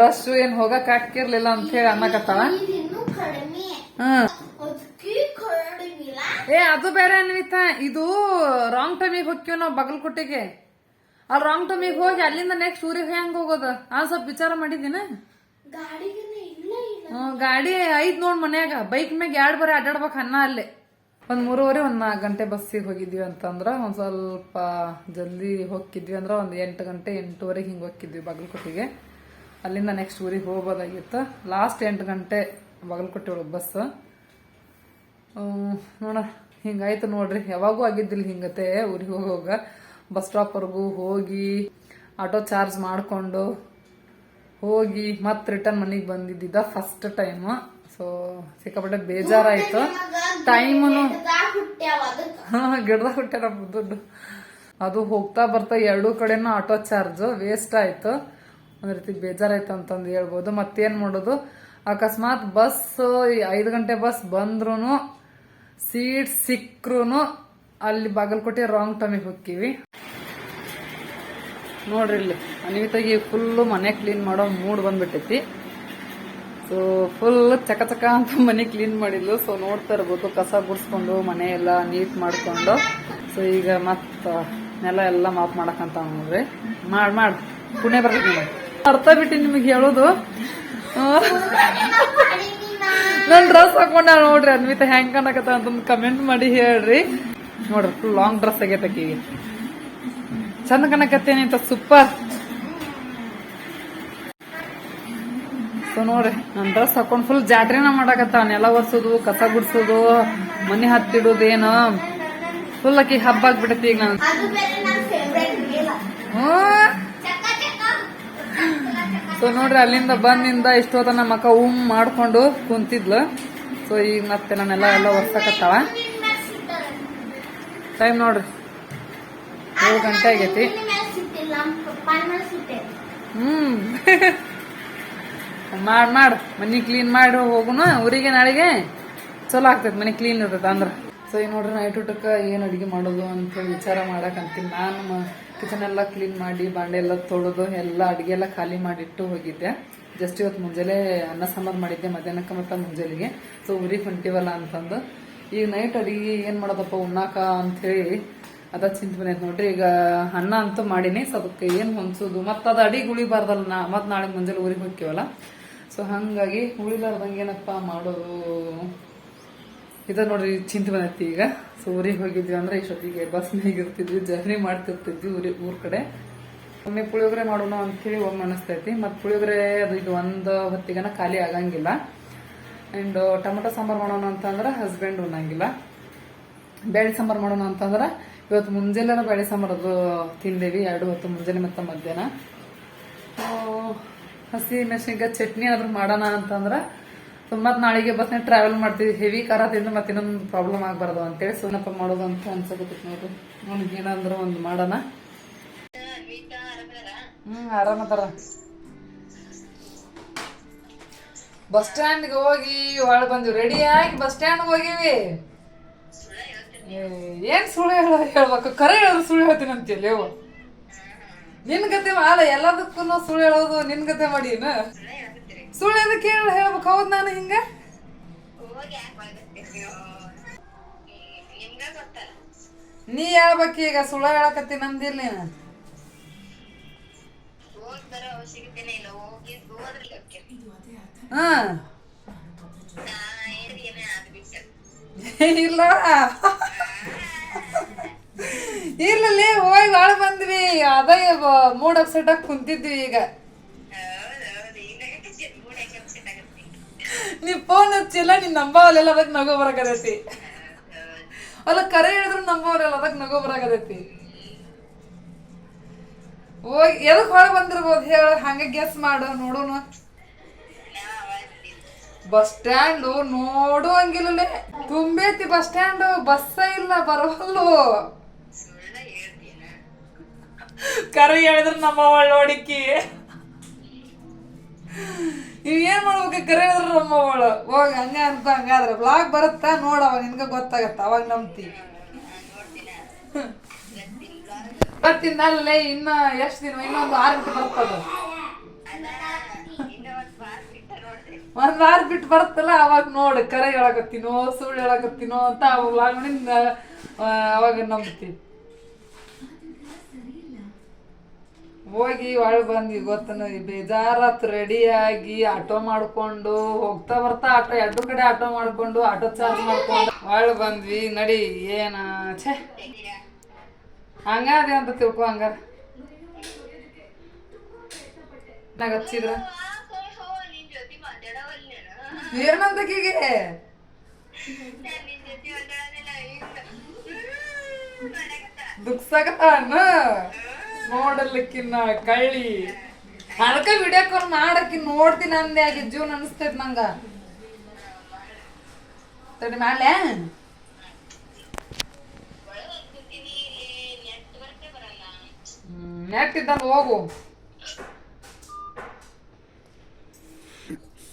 ರಶ್ ಏನ್ ಹೋಗಕ್ ಹಾಕಿರ್ಲಿಲ್ಲ ಅಂತ ಹೇಳಿ ಅನ್ನಕತ್ತಾಳ. ಹ್ಮ್. ಏ ಅದು ಬೇರೆ ಅನ್ವಿತ. ಇದು ರಾಂಗ್ ಟೈಮಿಗೆ ಹೋಗ್ತೀವಿ ನಾವು ಬಗಲ್ಕೋಟೆಗೆ. ಅಲ್ಲಿ ರಾಂಗ್ ಟೈಮಿಗೆ ಹೋಗಿ ಅಲ್ಲಿಂದ ನೆಕ್ಸ್ಟ್ ಊರಿಗೆ ಹೆಂಗ್ ಹೋಗೋದು? ಆ ಸ್ವಲ್ಪ ವಿಚಾರ ಮಾಡಿದಿನ ಗಾಡಿ ಐದ್ ನೋಡ್ ಮನ್ಯಾಗ. ಬೈಕ್ ಮ್ಯಾಗ ಎರಡ್ ಬರೀ ಅಡ್ಡಾಡ್ಬೇಕು ಅನ್ನ ಅಲ್ಲೇ. ಒಂದ್ ಮೂರುವರೆ ಒಂದ್ ನಾಲ್ಕು ಗಂಟೆ ಬಸ್ಸಿಗೆ ಹೋಗಿದ್ವಿ ಅಂತಂದ್ರ ಒಂದ್ ಸ್ವಲ್ಪ ಜಲ್ದಿ ಹೋಗಿದ್ವಿ ಅಂದ್ರ ಒಂದ್ ಎಂಟು ಗಂಟೆ ಎಂಟೂವರೆಗೆ ಹಿಂಗ್ ಹೋಗಿದ್ವಿ ಬಾಗಲಕೋಟೆಗೆ. ಅಲ್ಲಿಂದ ನೆಕ್ಸ್ಟ್ ಊರಿಗೆ ಹೋಗ್ಬೋದಾಗಿತ್ತು. ಲಾಸ್ಟ್ ಎಂಟು ಗಂಟೆ ಬಾಗಲಕೋಟೆ ಒಳಗೆ ಬಸ್. ನೋಡ ಹಿಂಗಾಯ್ತು ನೋಡ್ರಿ. ಯಾವಾಗೂ ಆಗಿದ್ದಿಲ್ಲ ಹಿಂಗತೆ ಊರಿಗೆ ಹೋಗುವಾಗ. ಬಸ್ ಸ್ಟಾಪ್ವರೆಗೂ ಹೋಗಿ ಆಟೋ ಚಾರ್ಜ್ ಮಾಡಿಕೊಂಡು ಹೋಗಿ ಮತ್ತೆ ರಿಟರ್ನ್ ಮನೆಗೆ ಬಂದಿದ್ದ ಫಸ್ಟ್ ಟೈಮ್ ಸೊ ಸಿಕ್ಕಾಪಟ್ಟೆ ಬೇಜಾರಾಯ್ತು. ಟೈಮನು ಗಿಡದ ಹುಟ್ಟ್ಯಾರ ದುಡ್ಡು ಅದು ಹೋಗ್ತಾ ಬರ್ತಾ ಎರಡೂ ಕಡೆನೂ ಆಟೋ ಚಾರ್ಜ್ ವೇಸ್ಟ್ ಆಯ್ತು. ಒಂದ್ ರೀತಿ ಬೇಜಾರಾಯ್ತು ಅಂತಂದು ಹೇಳ್ಬೋದು. ಮತ್ತೇನ್ ಮಾಡೋದು? ಅಕಸ್ಮಾತ್ ಬಸ್ ಐದು ಗಂಟೆ ಬಸ್ ಬಂದ್ರೂ ಸೀಟ್ ಸಿಕ್ರು ಅಲ್ಲಿ ಬಾಗಲ್ಕೋಟೆ ರಾಂಗ್ ಟೈಮಿಗೆ ಹೋಗ್ತೀವಿ. ನೋಡ್ರಿ ಇಲ್ಲಿ ಅನಿವಿತಾಗಿ ಫುಲ್ಲು ಮನೆ ಕ್ಲೀನ್ ಮಾಡೋ ಮೂಡ್ ಬಂದ್ಬಿಟ್ಟೈತಿ. ಸೊ ಫುಲ್ ಚಕ ಚಕ ಅಂತ ಮನೆ ಕ್ಲೀನ್ ಮಾಡಿದ್ಲು. ಸೊ ನೋಡ್ತಾ ಇರ್ಬೋದು ಕಸ ಗುಡಿಸ್ಕೊಂಡು, ಮನೆ ಎಲ್ಲ ನೀಟ್ ಮಾಡ್ಕೊಂಡು. ಸೊ ಈಗ ಮತ್ತ ನೆಲ ಎಲ್ಲ ಮಾಪ್ ಮಾಡಕಂತ ನೋಡ್ರಿ. ಮಾಡ್ ಮಾಡ್ ಪುಣೆ ಬರ್ತೀನಿ ಅರ್ಥ ಬಿಟ್ಟು ನಿಮಗೆ ಹೇಳೋದು. ನನ್ ಡ್ರೆಸ್ ಹಾಕೊಂಡ ನೋಡ್ರಿ ಅನ್ವಿತ ಹೆಂಗ್ ಕಾಣಕತ್ತ ಅಂತಂದು ಕಮೆಂಟ್ ಮಾಡಿ ಹೇಳ್ರಿ. ನೋಡ್ರಿ ಫುಲ್ ಲಾಂಗ್ ಡ್ರೆಸ್ ಆಗೈತೆ ಆಕಿಗೆ. ಚಂದ ಕಣಕತ್ತೇನೆ ಅಂತ ಸೂಪರ್ ಸೊ ನೋಡ್ರಿ ನನ್ ಡ್ರೆಸ್ ಹಾಕೊಂಡ್ ಫುಲ್ ಜಾತ್ರೆನ ಮಾಡಾಕತ್ತ ನೆಲ ಒರ್ಸೋದು ಕಸ ಗುಡ್ಸೋದು ಮನೆ ಹತ್ತಿಡೋದು ಏನು. ಫುಲ್ ಅಕ್ಕಿ ಹಬ್ಬ ಆಗ್ಬಿಡತಿ ಈಗ ನಾನು ಅದು ಬೇರೆ ನನ್ನ ಫೇವ್ರೇಟ್ ಮೇಲ ಚಕ್ಕ ಚಕ್ಕ ಸೊ ನೋಡ್ರಿ, ಅಲ್ಲಿಂದ ಬಂದಿಂದ ಇಷ್ಟೊತ್ತ ನಮ್ಮ ಅಕ್ಕ ಉಮ್ ಮಾಡ್ಕೊಂಡು ಕುಂತಿದ್ಲು. ಸೊ ಈಗ ಮತ್ತೆ ನಾನೆಲ್ಲ ಎಲ್ಲ ಒರ್ಸಕತ್ತಾವ ಟೈಮ್ ನೋಡ್ರಿ. ಏಳು ಗಂಟೆ ಆಗೈತಿ. ಹ್ಮ್. ಮಾಡ್, ಮಾಡು. ಮನಿ ಕ್ಲೀನ್ ಮಾಡಿ ಹೋಗುನು, ಊರಿಗೆ ನಾಳೆಗೆ ಚಲೋ ಆಗ್ತೈತಿ ಮನಿ ಕ್ಲೀನ್ ಇರ್ತೈತೆ ಅಂದ್ರೆ. ಸೊ ಈಗ ನೋಡ್ರಿ ನೈಟ್ ಊಟಕ್ಕೆ ಏನು ಅಡಿಗೆ ಮಾಡೋದು ಅಂತ ವಿಚಾರ ಮಾಡಕಂತೀನಿ ನಾನು ಕಿಚನ್ ಎಲ್ಲ ಕ್ಲೀನ್ ಮಾಡಿ, ಬಾಂಡೆ ಎಲ್ಲ ತೊಳೆದು, ಎಲ್ಲ ಅಡುಗೆ ಎಲ್ಲ ಖಾಲಿ ಮಾಡಿಟ್ಟು ಹೋಗಿದ್ದೆ. ಜಸ್ಟ್ ಇವತ್ತು ಮುಂಜಾನೆ ಅನ್ನ ಸಾಂಬಾರು ಮಾಡಿದ್ದೆ, ಮಧ್ಯಾಹ್ನಕ್ಕೆ ಮತ್ತು ಮುಂಜಾನೆಗೆ. ಸೊ ಊರಿಗೆ ಹೊಂಟಿವಲ್ಲ ಅಂತಂದು. ಈಗ ನೈಟ್ ಅಡಿಗೆ ಏನ್ ಮಾಡೋದಪ್ಪ, ಉಣ್ಣಾಕ ಅಂತ ಹೇಳಿ ಅದ ಚಿಂತೆ ಬಂದೈತೆ ನೋಡ್ರಿ, ಈಗ ಅನ್ನ ಅಂತೂ ಮಾಡೀನಿ. ಸೊ ಅದಕ್ಕೆ ಏನ್ ಹೊಂದ್ಸೋದು? ಮತ್ತ ಅದ ಅಡಿಗೆ ಉಳಿಬಾರ್ದಲ್ಲ ನಾ ಮತ್ ನಾಳೆ ಮುಂಜಾನೆ ಊರಿಗೆ ಹೋಗ್ತೀವಲ್ಲ? ಸೊ ಹಂಗಾಗಿ ಉಳಿಲಾರ್ದಂಗೆ ಏನಪ್ಪ ಮಾಡೋದು? ಇದ ನೋಡ್ರಿ, ಚಿಂತೆ ಬಂದೈತಿ ಈಗ. ಸೊ ಊರಿಗೆ ಹೋಗಿದ್ವಿ ಅಂದ್ರೆ ಇಷ್ಟೊತ್ತಿಗೆ ಬಸ್ನಾಗ ಇರ್ತಿದ್ವಿ ಜರ್ನಿ ಮಾಡ್ತಿರ್ತಿದ್ವಿ ಊರಿ, ಊರ್ ಕಡೆ. ಒಮ್ಮೆ ಪುಳಿಯೋಗರೆ ಮಾಡೋಣ ಅಂತೇಳಿ ಒಮ್ಮೆ ಅನಿಸ್ತೈತಿ ಮತ್ತು ಪುಳಿಯೋಗರೆ ಅದು ಇದು ಒಂದು ಹೊತ್ತಿಗೆನ ಖಾಲಿ ಆಗಂಗಿಲ್ಲ. ಆ್ಯಂಡ್ ಟೊಮೆಟೊ ಸಾಂಬಾರು ಮಾಡೋಣ ಅಂತಂದ್ರೆ ಹಸ್ಬೆಂಡ್ ಉಣ್ಣಂಗಿಲ್ಲ. ಬೇಳೆ ಸಾಂಬಾರು ಮಾಡೋಣ ಅಂತಂದ್ರೆ ಇವತ್ತು ಮುಂಜಾನೆ ಬೇಳೆ ಸಾಂಬಾರು ಅದು ತಿಂದೇವಿ, ಎರಡು ಹೊತ್ತು ಮುಂಜಾನೆ ಮತ್ತು ಮಧ್ಯಾಹ್ನ. ಹಸಿ ಮೆಣಸಿನ್ಕಾಯಿ ಚಟ್ನಿ ಆದ್ರೂ ಮಾಡೋಣ ಅಂತಂದ್ರೆ ಮತ್ ನಾಳೆಗೆ ಬಸ್ನಾಗ ಟ್ರಾವೆಲ್ ಮಾಡ್ತೀವಿ. ಹೆವಿ ಕಾರ್ ತಿಂದು ಮತ್ತೆ ಇನ್ನೊಂದು ಪ್ರಾಬ್ಲಮ್ ಆಗ್ಬಾರ್ದು ಅಂತೇಳಿ ಸುನಪ್ಪ ಮಾಡೋದು ಅಂತ ಅನ್ಸಕತ್ತೈತಿ ನೋಡ್ರಿ. ಅವ್ನಿಗೆ ಏನಾದ್ರು ಒಂದು ಮಾಡೋಣ. ಹ್ಮ್ ಆರಾಮದಾರ ಬಸ್ ಸ್ಟ್ಯಾಂಡ್ಗೆ ಹೋಗಿ ಬಂದಿವಿ. ರೆಡಿ ಆಗಿ ಬಸ್ ಸ್ಟ್ಯಾಂಡ್ ಹೋಗಿವಿ. ಏನ್ ಸುಳ್ಳು ಹೇಳ, ಹೇಳ್ಬೇಕು? ಕರೆ ಹೇಳೋದು ಸುಳ್ಳು ಹೇಳ್ತೀನಿ ಅಂತೇಳಿ. ನಿನ್ ಗತೆ ಅಲ್ಲ ಎಲ್ಲದಕ್ಕೂ ಸುಳ್ಳು ಹೇಳೋದು ನಿನ್ ಗತೆ ಮಾಡಿ ಏನ? ಸುಳ್ಳು ಎದಕ್ಕೆ ಹೇಳ ಹೇಳ್ಬೇಕು. ಹೌದು ನಾನು ಹಿಂಗೆ? ನೀ ಹೇಳ್ಬೇಕು ಈಗ ಸುಳ್ಳು ಹೇಳಕತ್ತಿ ನಂದಿರ್ಲಿ ನೀನು. ಹಾ. ಇಲ್ಲ. ಇರ್ಲಲ್ಲಿ ಹೋಗಿ ಒಳ ಬಂದ್ವಿ. ಅದ ಮೂಡ್ ಅಪ್ಸೆಟ್ ಆಗಿ ಕುಂತಿದ್ವಿ ಈಗ. ನೀ ಫೋನ್ ಹಚ್ಚಿಲ್ಲ, ನೀನ್ ನಂಬವಲ್ಲ ಅದಕ್ಕೆ ನಗೋ ಬರಕತಿ ಅಲ್ಲ, ಕರೆ ಹೇಳಿದ್ರು ನಂಬವಲ್ಲ ಅದಕ್ಕೆ ನಗೋ ಬರಕತಿ ಹೋಗಿ ಎದಕ್ ಹೊರ ಬಂದಿರ್ಬೋದು? ಹೇಳ, ಹಂಗೆ ಗೆಸ್ ಮಾಡು ನೋಡೋಣ ಬಸ್ ಸ್ಟ್ಯಾಂಡ್ ನೋಡುವಂಗಿಲ್ಲ ತುಂಬೈತಿ ಬಸ್ ಸ್ಟ್ಯಾಂಡ್ ಬಸ್ಸ ಇಲ್ಲ, ಬರವಲ್ಲು. ಕರೆ ಹೇಳಿದ್ರು ನಮ್ಮ ನೋಡಿಕ್ಕಿ. ಇವ್ ಏನ್ ಮಾಡ್ಬೇಕು? ಕರೆಯೋದ್ರ ನಮ್ಮ ಅವಳು. ಹೋಗ ಹಂಗ ಅಂತ ಹಂಗಾದ್ರೆ ಬ್ಲಾಗ್ ಬರುತ್ತಾ? ನೋಡ ಅವಾಗ ನಿನ್ಗ ಗೊತ್ತಾಗತ್ತ. ಅವಾಗ ನಂಬ್ತಿ. ಅಲ್ಲೇ ಇನ್ನ ಎಷ್ಟ್ ದಿನ? ಇನ್ನೊಂದು ಆರು ಬಿಟ್ಟು ಬರ್ತದ. ಒಂದ್ ವಾರ ಬಿಟ್ಟು ಬರುತ್ತಲ್ಲ, ಅವಾಗ ನೋಡು. ಕರೆ ಹೇಳಕತ್ತೀನೋ, ಸುಳ್ಳು ಹೇಳಕತ್ತೀನೋ ಅಂತ ಅವಾಗ ಲಾಗ್ನಿಂದ ಅವಾಗ ನಂಬ್ತಿ. ಹೋಗಿ ಒಳಗೆ ಬಂದ್ವಿ ಗೊತ್ತನ ಬೇಜಾರತ್ ರೆಡಿಯಾಗಿ ಆಟೋ ಮಾಡ್ಕೊಂಡು ಹೋಗ್ತಾ ಬರ್ತಾ ಆಟೋ ಎರಡು ಕಡೆ ಆಟೋ ಮಾಡ್ಕೊಂಡು ಆಟೋ ಚಾರ್ಜ್ ಮಾಡ್ಕೊಂಡು ಒಳಗೆ ಬಂದ್ವಿ. ನಡಿ, ಏನ, ಛೇ. ಹಂಗಾದೆ ಅಂತ ತಿಳ್ಕೊ ಹಂಗಾರ. ನಾಗ ಹಚ್ಚಿದ್ರ? ಏನಂತಕೀಗೆ ದುಕ್ಸಾಗತ್ತಾನ ನೋಡಲಿಕ್ಕಿನ್ನ ಕಳ್ಳಿ. ಅದಕ್ಕೆ ವಿಡಿಯೋ ಕಾಲ್ ಮಾಡಕ್ಕೆ ನೋಡ್ತೀನಿ ಅಂದೆ ಆಗಿ ಜೀವನ ಅನಿಸ್ತೈತ್ ನಂಗ. ತಡಿ ಮಾಡ್ಲೆ? ನೆಟ್ ಇದ್ದಂಗ ಹೋಗು.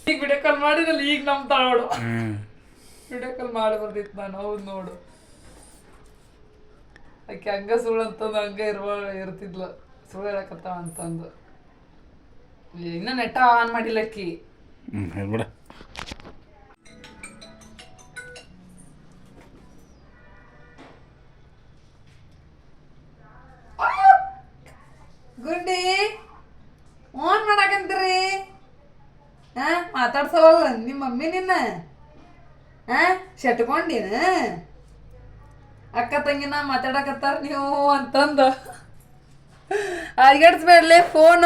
ಈಗ ವಿಡಿಯೋ ಕಾಲ್ ಮಾಡಿದಲ್ಲಿ ಈಗ ನಮ್ಮ ನೋಡು. ವಿಡಿಯೋ ಕಾಲ್ ಮಾಡಿ ಬರ್ದಿತ್ತು ನಾನು ಹೌದು ನೋಡು. ಆಕೆ ಹಂಗ ಸುಳ್ಳು ಅಂತಂದು ಹಂಗ ಇರುವ ಇರ್ತಿದ್ಲ. ಸುಳ್ಳು ಹೇಳಕತ್ತಾವ ಅಂತಂದು. ಇನ್ನ ನೆಟ್ಟ ಆನ್ ಮಾಡಿಲ್ಲ ಅಕ್ಕಿ. ಹ್ಞೂ ಹೇಳ್ಬಿಡ ಗುಂಡಿ ಓನ್ ಮಾಡಾಕಂತೀರಿ? ಹಾ ಮಾತಾಡ್ಸವಲ್ಲ ನಿಮ್ಮ ಮಮ್ಮಿ ನಿನ್ನ? ಹಾ ಶಟ್ಕೊಂಡಿನ? ಅಕ್ಕ ತಂಗಿನ ಮಾತಾಡಕತ್ತಾರ ನೀವು ಅಂತಂದ. ಅಡ್ಗಡ್ಸ್ಬೇಡ್ಲೆ ಫೋನ್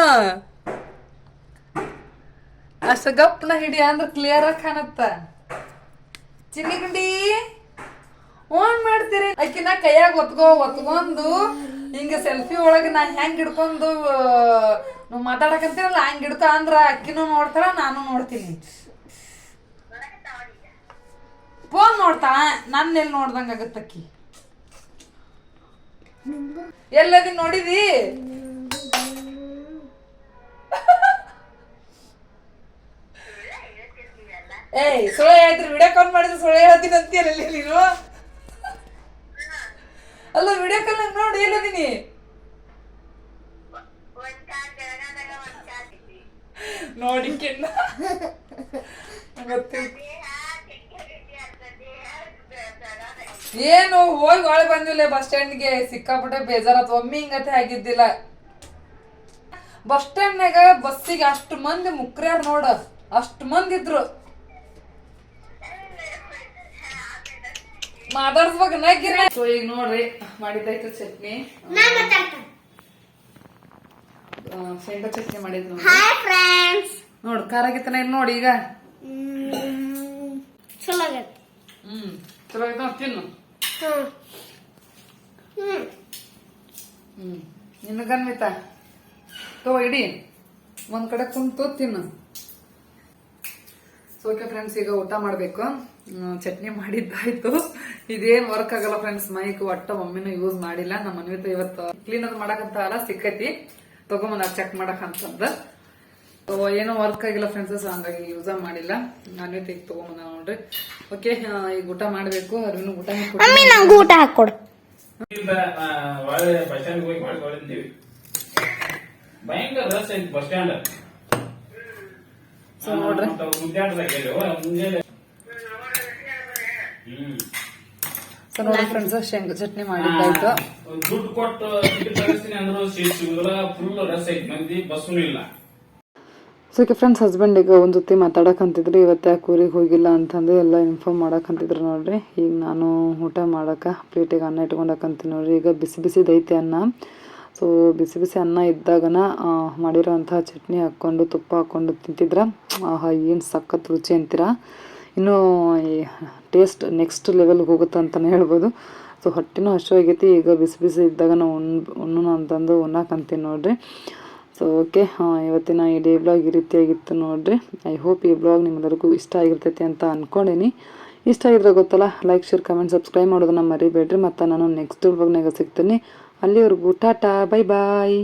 ಅಷ್ಟ ಗಪ್ನ ಹಿಡಿ ಅಂದ್ರ ಕ್ಲಿಯರ್ ಆಗಿ ಕಾಣತ್ತ. ಚಿನ್ನಿ ಗುಂಡಿ ಓನ್ ಮಾಡ್ತೀರಿ. ಅಕ್ಕಿನ ಕೈಯಾಗ ಒತ್ಕೋ, ಒತ್ಕೊಂಡು ಹಿಂಗ ಸೆಲ್ಫಿ ಒಳಗ ನಾ ಹೆಂಗ್ ಹಿಡ್ಕೊಂಡು, ನಾವು ಮಾತಾಡಕಂತೀರಲ್ಲ ಹಂಗ ಹಿಡ್ಕ ಅಂದ್ರ ಅಕ್ಕಿನೂ ನೋಡ್ತಾಳ, ನಾನು ನೋಡ್ತೀನಿ. ಫೋನ್ ನೋಡ್ತಾಳ ನನ್ನ ಎಲ್ಲಿ ನೋಡ್ದಂಗ ಆಗತ್ತಕ್ಕಿ? ಎಲ್ಲದಿ ನೋಡಿದಿ? ಏಯ್, ಸುಳ್ಳು ಹೇಳ್ತೀರಿ ವಿಡಿಯೋ ಕಾಲ್ ಮಾಡಿದ್ರೆ ಸುಳ್ಳು ಹೇಳ್ತೀನಿ ಅಂತೀರಲ್ಲಿ ನೀನು? ಅಲ್ಲ ವಿಡಿಯೋ ಕಾಲ್ ನೋಡಿ ಎಲ್ಲದೀನಿ ನೋಡಿ ಕೆನ್ನ ಏನು? ಹೋಗಿ ಒಳಗೆ ಬಂದಿಲ್ಲ ಬಸ್ ಸ್ಟ್ಯಾಂಡ್ಗೆ. ಸಿಕ್ಕಾಪಟ್ಟೆ ಬೇಜಾರತ್. ಒಮ್ಮೆ ಹಿಂಗತೆ ಆಗಿದ್ದಿಲ್ಲ. ಬಸ್ ಸ್ಟ್ಯಾಂಡ್ನಾಗ ಬಸ್ಸಿಗೆ ಅಷ್ಟು ಮಂದಿ ಮುಕ್ರ್ಯಾರ ನೋಡ. ಅಷ್ಟು ಮಂದಿ ಇದ್ರು. ಮಾತಾಡ್ಸ್ಬೇಕು ನಗಿರ ಸೊ ಈಗ ನೋಡ್ರಿ ಮಾಡಿದ್ದಾಯ್ತು ಚಟ್ನಿ. ಶೇಂಗಾ ಚಟ್ನಿ ಮಾಡಿದ್ರು ನೋಡಿ ಹಾಯ್ ಫ್ರೆಂಡ್ಸ್ ನೋಡ್ ಖಾರ ಆಗಿತ್ತನ ಇಲ್ಲಿ ನೋಡಿ ಈಗ. ಚಲೋ ಆಗೈತೆ. ಹ್ಮ್ ಚಲೋ ಆಯ್ತು ತಿನ್ನು. ಹ್ಮ್. ನಿನಗನ್ವಿತ ತೋ ಇಡಿ. ಒಂದ್ ಕಡೆ ಕುಂತು ತಿನ್ನು. ಓಕೆ ಫ್ರೆಂಡ್ಸ್ ಈಗ ಊಟ ಮಾಡ್ಬೇಕು. ಚಟ್ನಿ ಮಾಡಿದ್ದಾಯ್ತು. ಇದೇನ್ ವರ್ಕ್ ಆಗಲ್ಲ ಫ್ರೆಂಡ್ಸ್ ಮೈಕ್ ಒಟ್ಟ ಒಮ್ಮೆನೂ ಯೂಸ್ ಮಾಡಿಲ್ಲ. ನಮ್ಮ ಅನ್ವಿತ ಇವತ್ತು ಕ್ಲೀನ್ ಅದು ಮಾಡಕಂತ ಅಲ್ಲ ಸಿಕ್ಕೈತಿ. ತಗೊಂಬಂದ ಚೆಕ್ ಮಾಡಕ್ ಅಂತಂದ. So, ಏನೋ ವರ್ಕ್ ಆಗಿಲ್ಲ ಫ್ರೆಂಡ್ಸ್ ಹಂಗಾಗಿ ಯೂಸ ಮಾಡಿಲ್ಲ. ನಾನೇ ತೆಗ್ ತಗೊಂಬಂದ ನೋಡ್ರಿ. ಓಕೆ ಈಗ ಊಟ ಮಾಡ್ಬೇಕು. ಅರ್ವಿನ ಊಟ ಹಾಕ್ಕೊಟ್ಟು ಮಮ್ಮಿ ನಂಗೆ ಊಟ ಹಾಕೊಡು ಭಯಂಕರ ರಸ್ ಐತಿ ಬಸ್ ಸ್ಟ್ಯಾಂಡ್ ಸೊ ನೋಡ್ರಿ. ಫ್ರೆಂಡ್ಸ್ ಶೇಂಗಾ ಚಟ್ನಿ ಮಾಡಿದ್ದಾಯ್ತು. ದುಡ್ಡು ಕೊಟ್ಟು ಅಂದ್ರೆ ಸಿಗುದಿಲ್ಲ ಫುಲ್ ರಸ್ ಐತಿ ಮಂದಿ ಬಸ್ಸೂ ಇಲ್ಲ. ಸೊ ಓಕೆ ಫ್ರೆಂಡ್ಸ್ ಹಸ್ಬೆಂಡಿಗೆ ಒಂದು ಜೊತೆ ಮಾತಾಡಕಂತಿದ್ರು ಇವತ್ತು ಯಾಕೆ ಊರಿಗೆ ಹೋಗಿಲ್ಲ ಅಂತಂದು ಎಲ್ಲ ಇನ್ಫಾರ್ಮ್ ಮಾಡಕಂತಿದ್ರು ನೋಡ್ರಿ. ಈಗ ನಾನು ಊಟ ಮಾಡೋಕೆ ಪ್ಲೇಟಿಗೆ ಅನ್ನ ಇಟ್ಕೊಂಡಕ್ಕಂತೀನಿ ನೋಡ್ರಿ. ಈಗ ಬಿಸಿ ಬಿಸಿದೈತೆ ಅನ್ನ. ಸೊ ಬಿಸಿ ಬಿಸಿ ಅನ್ನ ಇದ್ದಾಗನ ಆ, ಮಾಡಿರೋಂಥ ಚಟ್ನಿ ಹಾಕ್ಕೊಂಡು ತುಪ್ಪ ಹಾಕ್ಕೊಂಡು ತಿಂತಿದ್ರೆ. ಆಹಾ ಏನು ಸಖತ್ ರುಚಿ ಅಂತೀರ. ಇನ್ನೂ ಟೇಸ್ಟ್ ನೆಕ್ಸ್ಟ್ ಲೆವೆಲ್ಗೆ ಹೋಗುತ್ತೆ ಅಂತಲೇ ಹೇಳ್ಬೋದು. ಸೊ ಹೊಟ್ಟೆನೂ ಹಶು ಆಗೈತಿ. ಈಗ ಬಿಸಿ ಬಿಸಿ ಇದ್ದಾಗ ನಾವು ಉಣ್ ಉಣ್ಣು ಅಂತಂದು ಉಣ್ಣಾಕಂತೀನಿ ನೋಡ್ರಿ. ಸೊ ಓಕೆ ಇವತ್ತಿನ ಈ ಡೇ ಬ್ಲಾಗ್ ಈ ರೀತಿಯಾಗಿತ್ತು ನೋಡ್ರಿ. ಐ ಹೋಪ್ ಈ ಬ್ಲಾಗ್ ನಿಮ್ಮೆಲ್ಲರಿಗೂ ಇಷ್ಟ ಆಗಿರ್ತೈತಿ ಅಂತ ಅನ್ಕೊಂಡೀನಿ. ಇಷ್ಟ ಆಗಿದ್ರೆ ಗೊತ್ತಲ್ಲ ಲೈಕ್ ಶೇರ್ ಕಮೆಂಟ್ ಸಬ್ಸ್ಕ್ರೈಬ್ ಮಾಡೋದನ್ನ ಮರಿಬೇಡ್ರಿ. ಮತ್ತು ನಾನು ನೆಕ್ಸ್ಟ್ ಬ್ಲಾಗ್ನಾಗ ಸಿಗ್ತೀನಿ. ಅಲ್ಲಿವರೆಗೂ ಟಾಟಾ ಬೈ ಬಾಯ್